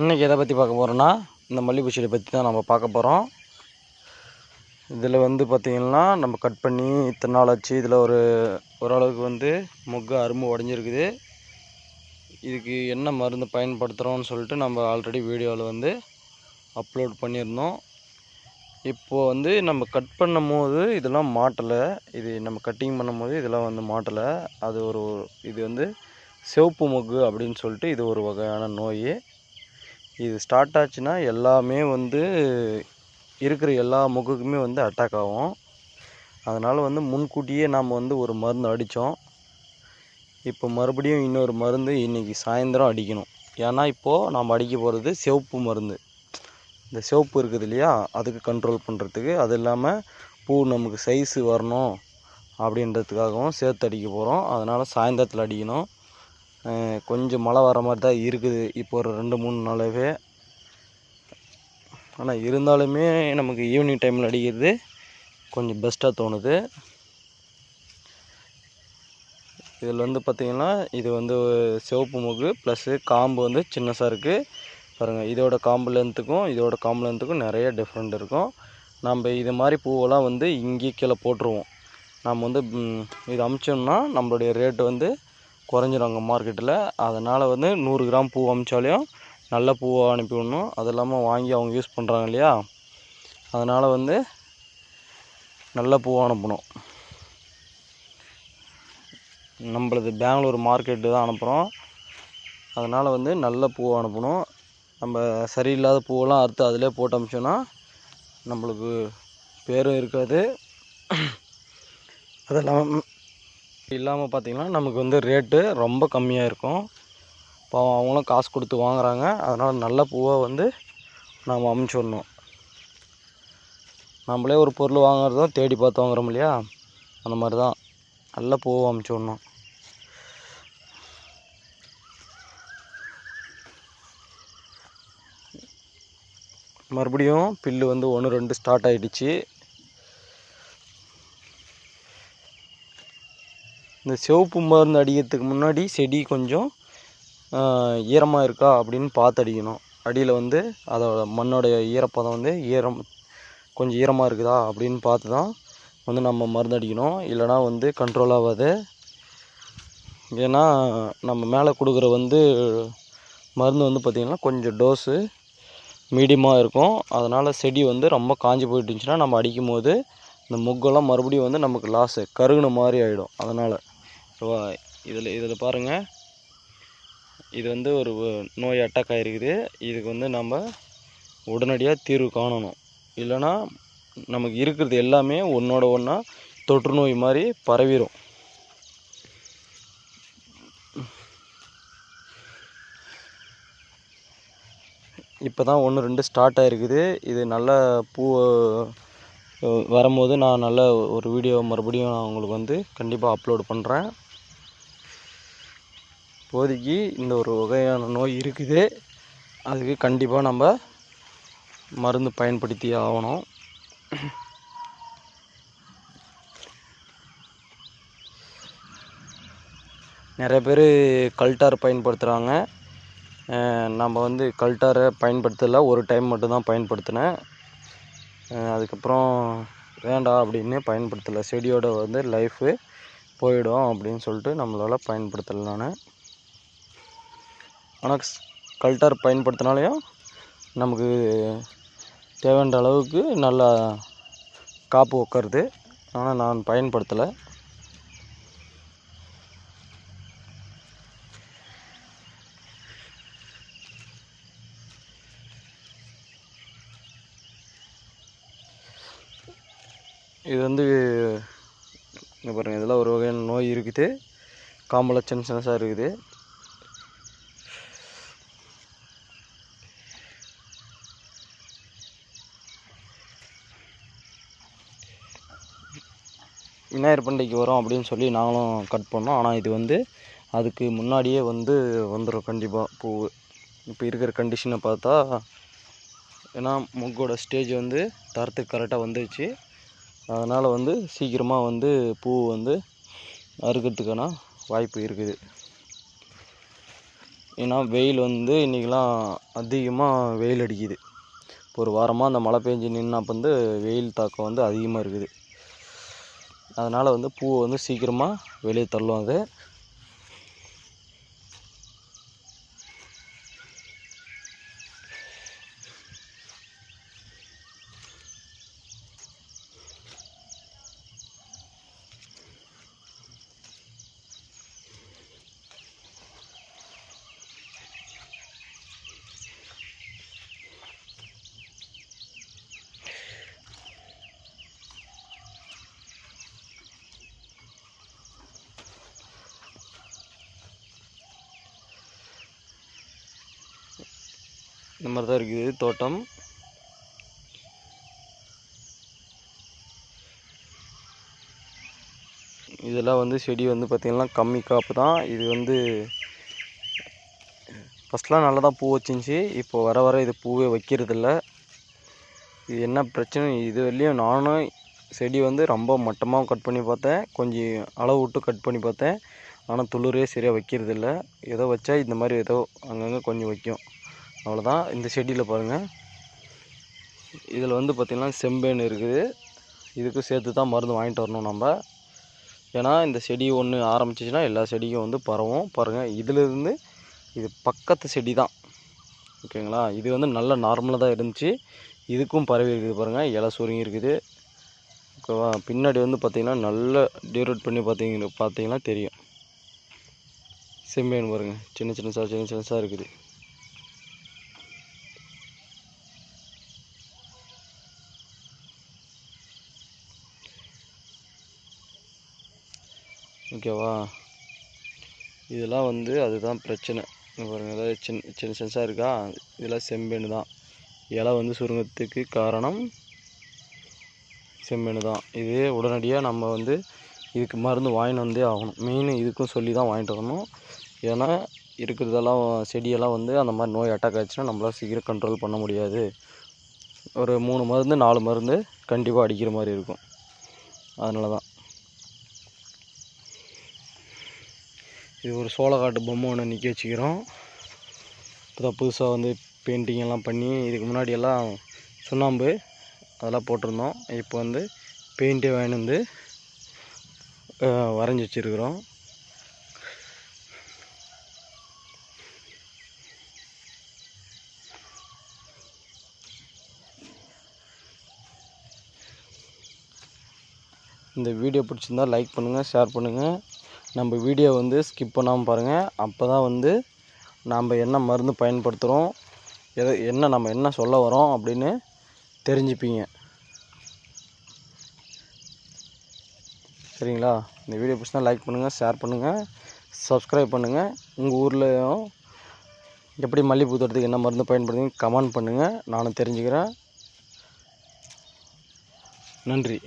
இன்றைக்கி எதை பற்றி பார்க்க போகிறோன்னா இந்த மல்லிகைப்பூ செடி பற்றி தான் நம்ம பார்க்க போகிறோம் இதில் வந்து பார்த்திங்கன்னா நம்ம கட் பண்ணி இத்தனை நாள் ஆச்சு. இதில் ஒரு ஓரளவுக்கு வந்து மொக்கு அரும்பு உடஞ்சிருக்குது. இதுக்கு என்ன மருந்து பயன்படுத்துகிறோம்னு சொல்லிட்டு நம்ம ஆல்ரெடி வீடியோவில் வந்து அப்லோட் பண்ணியிருந்தோம். இப்போது வந்து நம்ம கட் பண்ணும் போது இதெல்லாம் மாட்டலை. இது நம்ம கட்டிங் பண்ணும்போது இதெல்லாம் வந்து மாட்டலை. அது ஒரு இது வந்து சிவப்பு மொக்கு அப்படின்னு சொல்லிட்டு இது ஒரு வகையான நோய். இது ஸ்டார்ட் ஆச்சுன்னா எல்லாமே வந்து இருக்கிற எல்லா முகுக்குமே வந்து அட்டாக் ஆகும். அதனால் வந்து முன்கூட்டியே நாம் வந்து ஒரு மருந்து அடித்தோம். இப்போ மறுபடியும் இன்னொரு மருந்து இன்றைக்கி சாயந்தரம் அடிக்கணும். ஏன்னா இப்போது நாம் அடிக்க போகிறது சிவப்பு மருந்து. இந்த சிவப்பு இருக்குது இல்லையா? அதுக்கு கண்ட்ரோல் பண்ணுறதுக்கு அது இல்லாமல் பூ நமக்கு சைஸு வரணும் அப்படின்றதுக்காகவும் சேர்த்து அடிக்க போகிறோம் அதனால் சாயந்தரத்தில் அடிக்கணும். கொஞ்சம் மழை வர மாதிரி தான் இருக்குது இப்போ ஒரு ரெண்டு மூணு நாளாகவே. ஆனால் இருந்தாலுமே நமக்கு ஈவினிங் டைமில் அடிக்கிறது கொஞ்சம் பெஸ்ட்டாக தோணுது. இதில் வந்து பார்த்திங்கன்னா இது வந்து சிவப்பு முகு ப்ளஸ்ஸு காம்பு வந்து சின்னசாக இருக்குது பாருங்கள் இதோட காம்பு லென்த்துக்கும் இதோட காம்பு லென்த்துக்கும் நிறைய டிஃப்ரெண்ட் இருக்கும். நம்ம இது மாதிரி பூவெல்லாம் வந்து இங்கே கீழே போட்டுருவோம். நம்ம வந்து இது அமிச்சோம்னா நம்மளுடைய ரேட்டு வந்து குறைஞ்சிரும் அங்கே மார்க்கெட்டில் அதனால் வந்து நூறு கிராம் பூ அமிச்சாலையும் நல்ல பூவை அனுப்பி விடணும் அது இல்லாமல் வாங்கி அவங்க யூஸ் பண்ணுறாங்க இல்லையா? அதனால் வந்து நல்ல பூவாக அனுப்பணும். நம்மளது பெங்களூர் மார்க்கெட்டு தான் அனுப்புகிறோம் அதனால் வந்து நல்ல பூவை அனுப்பணும். நம்ம சரியில்லாத பூவெல்லாம் அறுத்து அதிலே போட்டு அமிச்சோன்னா நம்மளுக்கு பேரும் இருக்காது. அது இல்லாமல் இல்லாமல் பார்த்திங்கன்னா நமக்கு வந்து ரேட்டு ரொம்ப கம்மியாக இருக்கும். பாவம் அவங்களும் காசு கொடுத்து வாங்குறாங்க. அதனால் நல்ல பூவை வந்து நாம் அமுச்சு விடணும் நம்மளே ஒரு பொருள் வாங்குறதும் தேடி பார்த்து வாங்குறோம் இல்லையா? அந்த மாதிரி தான் நல்ல பூவை அமுச்சு விடணும் மறுபடியும் பில்லு வந்து ஒன்று ரெண்டு ஸ்டார்ட் ஆகிடுச்சு இந்த சிவப்பு மருந்து அடிக்கிறதுக்கு முன்னாடி செடி கொஞ்சம் ஈரமாக இருக்கா அப்படின்னு பார்த்து அடிக்கணும். அடியில் வந்து அதோட மண்ணோடைய ஈரப்பதம் வந்து ஈரம் கொஞ்சம் ஈரமாக இருக்குதா அப்படின்னு பார்த்து தான் வந்து நம்ம மருந்து அடிக்கணும். இல்லைனா வந்து கண்ட்ரோல் ஆகாது. ஏன்னா நம்ம மேலே கொடுக்குற வந்து மருந்து வந்து பார்த்திங்கன்னா கொஞ்சம் டோஸு மீடியமாக இருக்கும். அதனால் செடி வந்து ரொம்ப காஞ்சி போயிட்டு இருந்துச்சுன்னா நம்ம அடிக்கும் போது இந்த முக்கெல்லாம் மறுபடியும் வந்து நமக்கு லாஸு கருகுன மாதிரி ஆகிடும் அதனால் இதில் இதில் பாருங்கள் இது வந்து ஒரு நோய் அட்டாக் ஆகிருக்குது இதுக்கு வந்து நம்ம உடனடியாக தீர்வு காணணும். இல்லைன்னா நமக்கு இருக்கிறது எல்லாமே ஒன்றோட ஒன்றா தொற்று நோய் மாதிரி பரவிடும் இப்போ தான் ஒன்று ரெண்டு ஸ்டார்ட் ஆகிருக்குது இது நல்ல பூ வரும்போது நான் நல்ல ஒரு வீடியோ மறுபடியும் நான் உங்களுக்கு வந்து கண்டிப்பாக அப்லோடு பண்ணுறேன் இப்போதைக்கு இந்த ஒரு வகையான நோய் இருக்குது. அதுக்கு கண்டிப்பாக நம்ம மருந்து பயன்படுத்தி ஆகணும். நிறைய பேர் கல்டார் பயன்படுத்துகிறாங்க நம்ம வந்து கல்டாரை பயன்படுத்தலை ஒரு டைம் மட்டும்தான் பயன்படுத்தினேன். அதுக்கப்புறம் வேண்டாம் அப்படின்னு பயன்படுத்தலை. செடியோட வந்து லைஃபு போயிடும் அப்படின்னு சொல்லிட்டு நம்மளால் பயன்படுத்தலை நான். ஆனால் கல்டர் பயன்படுத்தினாலையும் நமக்கு தேவையான அளவுக்கு நல்லா காப்பு உட்காருது ஆனால் நான் பயன்படுத்தலை. இது வந்து இங்கே பாருங்கள் இதெல்லாம் ஒரு வகையான நோய் இருக்குது. காம்பெல்லாம் சின்ன சின்னசாக இருக்குது. விநாயகர் பண்டிகைக்கு வரும் அப்படின்னு சொல்லி நாங்களும் கட் பண்ணோம். ஆனால் இது வந்து அதுக்கு முன்னாடியே வந்து வந்துடும் கண்டிப்பாக பூ இப்போ இருக்கிற கண்டிஷனை பார்த்தா ஏன்னா முக்கோட ஸ்டேஜ் வந்து தரத்துக்கு கரெக்டாக வந்துடுச்சு அதனால் வந்து சீக்கிரமாக வந்து பூ வந்து அறுக்கிறதுக்கான வாய்ப்பு இருக்குது. ஏன்னா வெயில் வந்து இன்றைக்கெலாம் அதிகமாக வெயில் அடிக்குது. இப்போ ஒரு வாரமாக அந்த மழை பெஞ்சு நின்னா வந்து வெயில் தாக்கம் வந்து அதிகமாக இருக்குது. அதனால் வந்து பூவை வந்து சீக்கிரமாக வெளியே தள்ளும் அது இந்த மாதிரி தான் இருக்குது தோட்டம். இதெல்லாம் வந்து செடி வந்து பார்த்திங்கன்னா கம்மி காப்பு தான். இது வந்து ஃபஸ்ட்லாம் நல்லா தான் பூ வச்சிருந்துச்சி. இப்போ வர வர இது பூவே வைக்கிறதில்ல. இது என்ன பிரச்சனை? இது வரலையும் நானும் செடி வந்து ரொம்ப மட்டமாக கட் பண்ணி பார்த்தேன். கொஞ்சம் அளவு விட்டு கட் பண்ணி பார்த்தேன். ஆனால் துளிரே சரியாக வைக்கிறதில்ல. ஏதோ வச்சா இந்த மாதிரி ஏதோ அங்கங்கே கொஞ்சம் வைக்கும். அவ்வளோதான் இந்த செடியில் பாருங்கள் இதில் வந்து பார்த்திங்கன்னா செம்பேன் இருக்குது. இதுக்கும் சேர்த்து தான் மருந்து வாங்கிட்டு வரணும் நம்ம. ஏன்னா இந்த செடி ஒன்று ஆரம்பிச்சிச்சின்னா எல்லா செடியும் வந்து பரவும். பாருங்கள் இதிலிருந்து இது பக்கத்து செடி தான் ஓகேங்களா? இது வந்து நல்ல நார்மலாக தான் இருந்துச்சு. இதுக்கும் பரவி இருக்குது பாருங்கள் இலை சுருங்கி இருக்குது. ஓகேவா? பின்னாடி வந்து பார்த்திங்கன்னா நல்ல டியூரேட் பண்ணி பார்த்தீங்க பார்த்தீங்கன்னா தெரியும். செம்பேன் பாருங்கள் சின்ன சின்னசாக சின்ன சின்னசாக இருக்குது. ஓகேவா? இதெல்லாம் வந்து அதுதான் பிரச்சனை. பாருங்க ஏதாவது சின்ன சின்ன சின்னசாக இருக்கா? இதெல்லாம் செம்பேனு தான். இலை வந்து சுருங்கத்துக்கு காரணம் செம்பேனு தான். இதே உடனடியாக நம்ம வந்து இதுக்கு மருந்து வாங்கிட்டு வந்தே ஆகணும். மெயின் இதுக்கும் சொல்லி தான் வாங்கிட்டு வரணும். ஏன்னா இருக்கிறதெல்லாம் செடியெல்லாம் வந்து அந்த மாதிரி நோய் அட்டாக் ஆச்சுன்னா நம்மளால் சீக்கிரம் கண்ட்ரோல் பண்ண முடியாது. ஒரு மூணு மருந்து நாலு மருந்து கண்டிப்பாக அடிக்கிற மாதிரி இருக்கும். அதனால தான். இது ஒரு சோளக்காட்டு பொம்மை ஒன்று நிற்க வச்சுக்கிறோம். இப்போ தான் புதுசாக வந்து பெயிண்டிங் எல்லாம் பண்ணி இதுக்கு முன்னாடி எல்லாம் சுண்ணாம்பு அதெல்லாம் போட்டிருந்தோம். இப்போ வந்து பெயிண்ட்டே வாங்கிட்டு வந்து வரைஞ்சி வச்சுருக்குறோம். இந்த வீடியோ பிடிச்சிருந்தா லைக் பண்ணுங்கள் ஷேர் பண்ணுங்கள் நம்ம வீடியோ வந்து ஸ்கிப் பண்ணாமல் பாருங்கள் அப்போ தான் வந்து நாம் என்ன மருந்து பயன்படுத்துகிறோம் எதை என்ன நம்ம என்ன சொல்ல வரோம் அப்படின்னு தெரிஞ்சுப்பீங்க. சரிங்களா? இந்த வீடியோ பிடிச்சா லைக் பண்ணுங்கள் ஷேர் பண்ணுங்கள் சப்ஸ்கிரைப் பண்ணுங்கள் உங்கள் ஊர்லேயும் எப்படி மல்லிகைப்பூ தோட்டத்துக்கு என்ன மருந்து பயன்படுத்துங்க கமெண்ட் பண்ணுங்கள் நானும் தெரிஞ்சுக்கிறேன். நன்றி.